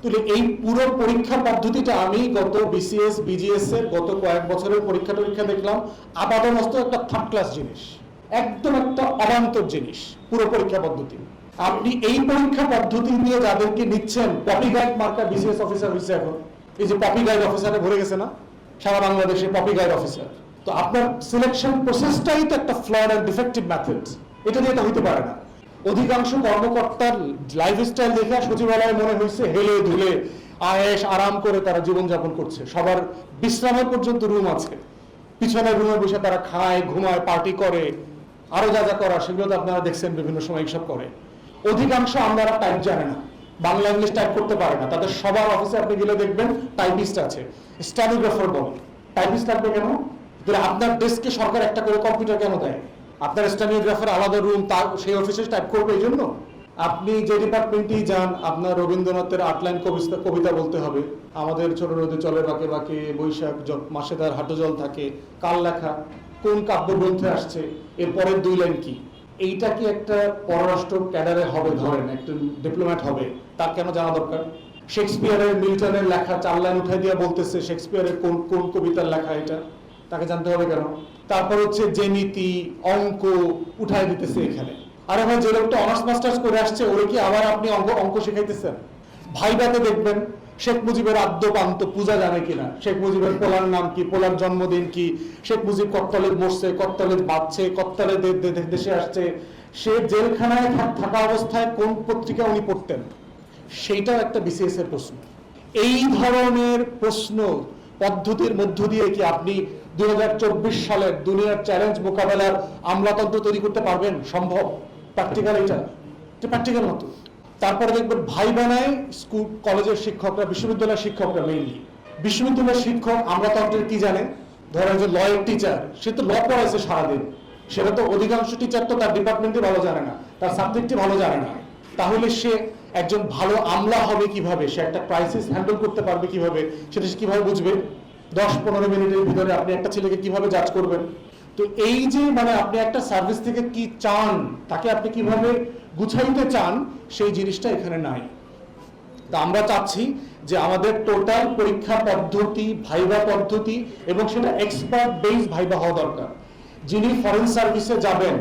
তাহলে এই পুরো পরীক্ষা পদ্ধতিটা আমি গত বিসিএস বিজিএস এর গত কয়েক বছরের পরীক্ষা টরীক্ষা দেখলাম। আপাতমস্ত একটা থার্ড ক্লাস জিনিস। একদম একটা অবান্তর জিনিস, পুরো পরীক্ষা পদ্ধতি। আপনি এই পরীক্ষা পদ্ধতি দিয়ে যাদেরকে নিচ্ছেন পপি গাইড মার্কা বিসিএস অফিসার হয়েছে এখন। এই যে পপি গাইড অফিসারে ভরে গেছে না? সারা বাংলাদেশে পপি গাইড অফিসার তো আপনার সিলেকশন প্রসেসটাই তো একটা ফ্লড অ্যান্ড ডিফেক্টিভ মেথড এটা দিয়ে এটা হইতে পারে না। অধিকাংশ কর্মকর্তার লাইফস্টাইল দেখে সচিবালয়ে মনে হয়েছে হেলে ধুলে আয়েস আরাম করে তারা জীবনযাপন করছে। সবার বিশ্রামের পর্যন্ত রুম আছে। পিছনের রুমে বসে তারা খায়, ঘুমায় পার্টি করে, আরও যা যা করা সেগুলো তো আপনারা দেখছেন বিভিন্ন সময় এইসব করে। অধিকাংশ আমরা টাইপ জানে না। বাংলা ইংলিশ টাইপ করতে পারে না। তাদের সবার অফিসে আপনি গেলে দেখবেন টাইপিস্ট আছে। স্ট্যানোগ্রাফার বলে। টাইপিস্ট লাগবে কেন? আপনার ডেস্কে সরকার একটা করে কম্পিউটার কেন দেয়? আপনার স্ট্যানোগ্রাফার আলাদা রুম তার, সেই অফিসে টাইপ করবে এই জন্য? আপনি যে ডিপার্টমেন্টেই যান, আপনার রবীন্দ্রনাথের আটলাইন কবিতা কবিতা বলতে হবে। আমাদের ছোট নদী চলে বাঁকে বাঁকে বৈশাখ মাসে তার হাঁটু জল থাকে, কাল লেখা, কোন কাব্যগ্রন্থে আসছে এর পরের দুই লাইন কি? এইটা কি একটা পররাষ্ট্র ক্যাডারে হবে ধরেন একটা ডিপ্লোম্যাট হবে, তার কেন জানা দরকার? শেক্সপিয়ারের মিল্টনের লেখা চার লাইন উঠাই দিয়ে বলতেছে, শেক্সপিয়ারের কোন কোন কবিতার লেখা এটা? তাকে জানতে হবে কেন? তারপর হচ্ছে জ্যামিতি অঙ্ক উঠাই দিতেছে এখানে। আরে ভাই যে লোকটা অনার্স মাস্টার্স করে আসছে, ওরে কি আবার আপনি অঙ্ক অঙ্ক শিখাইতেছেন? ভাইবাতে দেখবেন, শেখ মুজিবের আদ্যপান্ত পূজা জানে কিনা? শেখ মুজিবের পোলার নাম কি? পোলার জন্মদিন কি? শেখ মুজিব কত্তলে মরছে কত্তলে বাঁচছে, কত্তলে দেশে আসছে। সে জেলখানায় থাকা অবস্থায় কোন পত্রিকা উনি পড়তেন? সেইটাও একটা বিসিএস এর প্রশ্ন। এই ধরনের প্রশ্ন পদ্ধতির মধ্য দিয়ে কি আপনি দুই দুনিয়ার চ্যালেঞ্জ মোকাবেলার আমলাতন্ত্র তৈরি করতে পারবেন? সম্ভব। প্র্যাকটিক্যাল এটা। প্র্যাকটিক্যাল মতো তারপরে দেখবেন ভাই বানায় স্কুল, কলেজের শিক্ষকরা, বিশ্ববিদ্যালয়ের শিক্ষকরা মেইনলি বিশ্ববিদ্যালয়ের শিক্ষক, আমলাতন্ত্রের কি জানে? ধরেন যে লয়ের টিচার সে তো ল পড়াইছে সারাদিন। সেটা তো অধিকাংশ টিচার তো তার ডিপার্টমেন্টই ভালো জানে না। তার সাবজেক্টই ভালো জানে না। তাহলে সে একজন ভালো আমলা হবে কীভাবে? সে একটা ক্রাইসিস হ্যান্ডেল করতে পারবে কীভাবে? সেটা সে কীভাবে বুঝবে? দশ পনেরো মিনিটের ভিতরে আপনি একটা ছেলেকে কীভাবে জাজ করবেন? তো এই যে মানে আপনি একটা সার্ভিস থেকে কি চান, তাকে আপনি কীভাবে গুছাইতে চান, সেই জিনিসটা এখানে নাই। তা আমরা চাচ্ছি যে আমাদের টোটাল পরীক্ষা পদ্ধতি, ভাইবা পদ্ধতি এবং সেটা এক্সপার্ট বেস ভাইবা হওয়া দরকার। যিনি ফরেন সার্ভিসে যাবেন,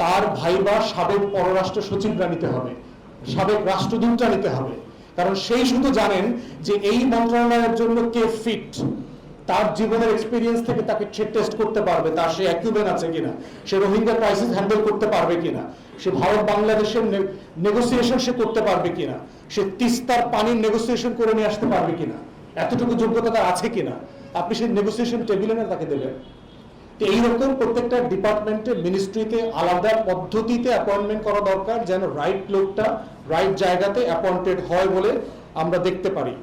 তার ভাইবা সাবেক পররাষ্ট্র সচিবরা নিতে হবে, সাবেক রাষ্ট্রদূতরা নিতে হবে। কারণ সেই শুধু জানেন যে এই মন্ত্রণালয়ের জন্য কে ফিট তার জীবনের এক্সপিরিয়েন্স থেকে তাকে টেস্ট করতে পারবে তার সে অ্যাকিউমেন আছে কিনা? সে রোহিঙ্গা ক্রাইসিস হ্যান্ডেল করতে পারবে কিনা? সে ভারত বাংলাদেশের নেগোসিয়েশন সে করতে পারবে কিনা? সে তিস্তার পানির নেগোসিয়েশন করে নিয়ে আসতে পারবে কিনা? এতটুকু যোগ্যতা তার আছে কিনা? আপনি সেই নেগোসিয়েশন টেবিলে না তাকে দেবেন। তো এইরকম প্রত্যেকটা ডিপার্টমেন্টে মিনিস্ট্রিতে আলাদা পদ্ধতিতে অ্যাপয়েন্টমেন্ট করা দরকার যেন রাইট লোকটা রাইট জায়গাতে অ্যাপয়েন্টেড হয় বলে আমরা দেখতে পারি।